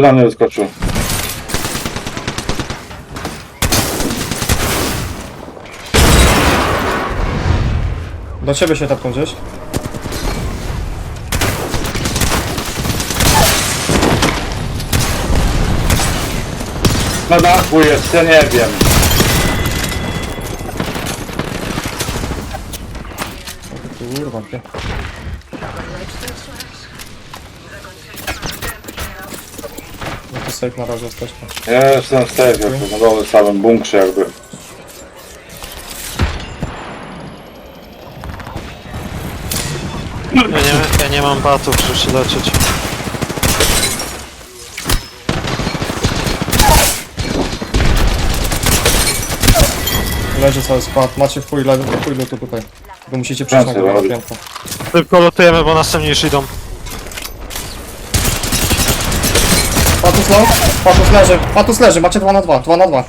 Na mnie wyskoczył. Do ciebie się tapką gdzieś. Na dachu jest, ja nie wiem. Kurwa, gdzie? To safe na razie jesteśmy. Ja jestem w safe, jak na dole w samym bunkrze jakby. Ja nie, ja nie mam batów, żeby się leczyć. Leży cały skład. Macie w chuj, le- w chuj lutu tutaj. Tylko musicie przejść na Ręce górę robi. piętro. Szybko lutujemy, bo następni już idą. Patus low, Patus leży, Patus leży, macie 2 na 2, 2 na 2.